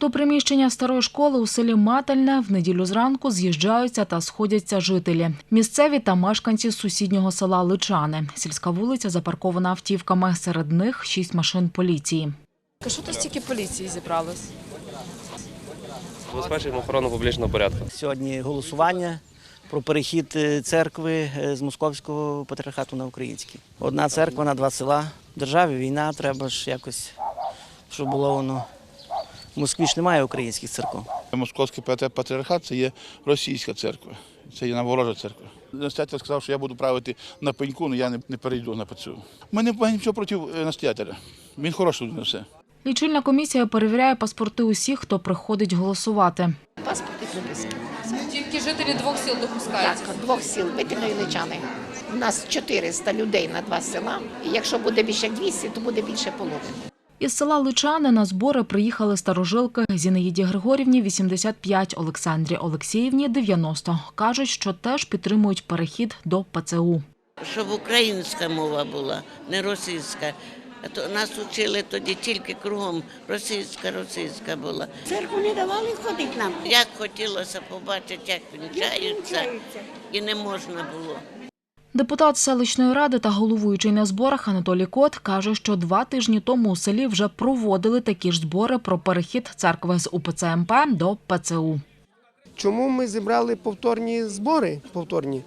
До приміщення старої школи у селі Мательне в неділю зранку з'їжджаються та сходяться жителі. Місцеві та мешканці сусіднього села Личани. Сільська вулиця запаркована автівками. Серед них шість машин поліції. Що тут стільки поліції зібралось? Забезпечуємо охорону публічного порядку. Сьогодні голосування про перехід е, церкви е, з московського патріархату на український. Одна церква на два села. В державі війна, треба ж якось, щоб було воно. В Москві ж немає українських церков. Московський патріархат це є російська церква, це є наворожа церква. Настоятель сказав, що я буду правити на пеньку, але я не, не перейду на ПЦУ. У мене немає нічого проти е, настоятеля. Він хороший на все. Лічильна комісія перевіряє паспорти усіх, хто приходить голосувати. Паспорти приписки. Тільки жителі двох сіл допускаються. Так, двох сіл Витівно і Личани. У нас 400 людей на два села. І якщо буде більше як 200, то буде більше половини. Із села Личани на збори приїхали старожилки Зінаїді Григорівні 85, Олександрі Олексіївні 90. Кажуть, що теж підтримують перехід до ПЦУ. щоб українська мова була, не російська. А то нас учили тоді тільки кругом російська, російська була. Церкву не давали ходити нам. Як хотілося побачити, як вінчаються, і не можна було. Депутат селищної ради та головуючий на зборах Анатолій Кот каже, що два тижні тому у селі вже проводили такі ж збори про перехід церкви з УПЦ МП до ПЦУ. Чому ми зібрали повторні збори? Повторні?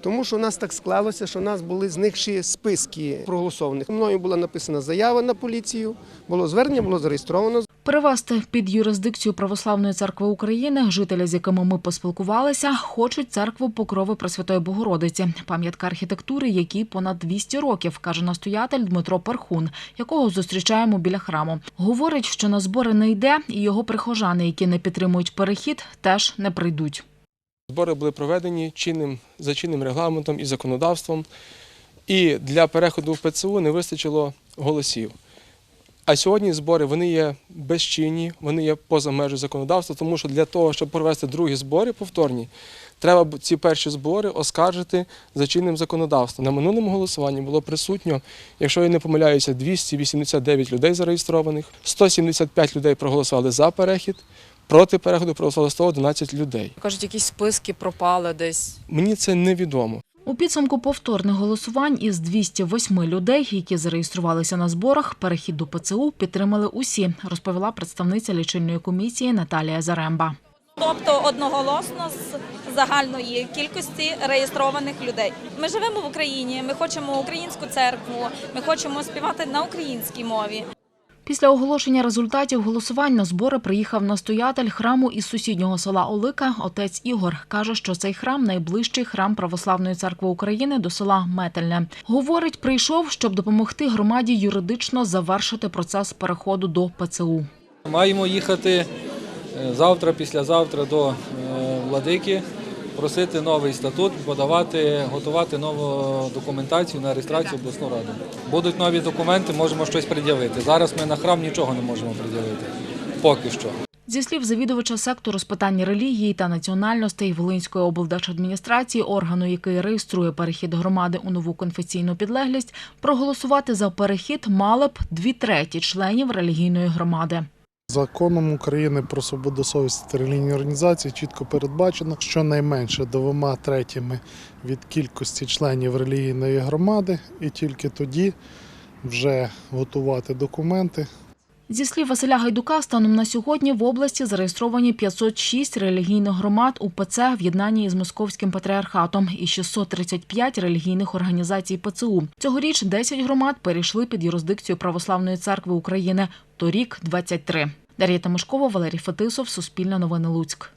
Тому що у нас так склалося, що у нас були зникші списки проголосованих. Мною була написана заява на поліцію, було звернення, було зареєстровано. Перевести під юрисдикцію Православної церкви України жителі, з якими ми поспілкувалися, хочуть церкву Покрови Пресвятої Богородиці, пам'ятка архітектури, якій понад 200 років, каже настоятель Дмитро Перхун, якого зустрічаємо біля храму. Говорить, що на збори не йде, і його прихожани, які не підтримують перехід, теж не прийдуть. Збори були проведені чинним, за чинним регламентом і законодавством, і для переходу в ПЦУ не вистачило голосів. А сьогодні збори вони є безчинні, вони є поза межою законодавства, тому що для того, щоб провести другі збори повторні, треба ці перші збори оскаржити за чинним законодавством. На минулому голосуванні було присутньо, якщо я не помиляюся, 289 людей зареєстрованих, 175 людей проголосували за перехід, проти переходу проголосували 111 людей. Кажуть, якісь списки пропали десь. Мені це невідомо. У підсумку повторних голосувань із 208 людей, які зареєструвалися на зборах, перехід до ПЦУ підтримали усі, розповіла представниця лічильної комісії Наталія Заремба. тобто одноголосно з загальної кількості реєстрованих людей. Ми живемо в Україні, ми хочемо українську церкву, ми хочемо співати на українській мові. Після оголошення результатів голосувань на збори приїхав настоятель храму із сусіднього села Олика. Отець Ігор каже, що цей храм найближчий храм Православної церкви України до села Метельне. Говорить, прийшов, щоб допомогти громаді юридично завершити процес переходу до ПЦУ. Маємо їхати е, завтра, післязавтра до е, владики, просити новий статут, подавати, готувати нову документацію на реєстрацію обласну раду. Будуть нові документи, можемо щось пред'явити. Зараз ми на храм нічого не можемо пред'явити. Поки що. Зі слів завідувача сектору з питань релігії та національностей Волинської облдержадміністрації, органу, який реєструє перехід громади у нову конфесійну підлеглість, проголосувати за перехід мали б дві треті членів релігійної громади. Законом України про свободу та релігійні організації чітко передбачено, що найменше двома третіми від кількості членів релігійної громади, і тільки тоді вже готувати документи Зі слів Василя Гайдука, станом на сьогодні в області зареєстровані 506 релігійних громад УПЦ в єднанні із Московським патріархатом і 635 релігійних організацій ПЦУ. Цьогоріч 10 громад перейшли під юрисдикцію Православної церкви України. Торік – 23. Дар'я Тимошкова, Валерій Фетисов, Суспільне новини Луцьк.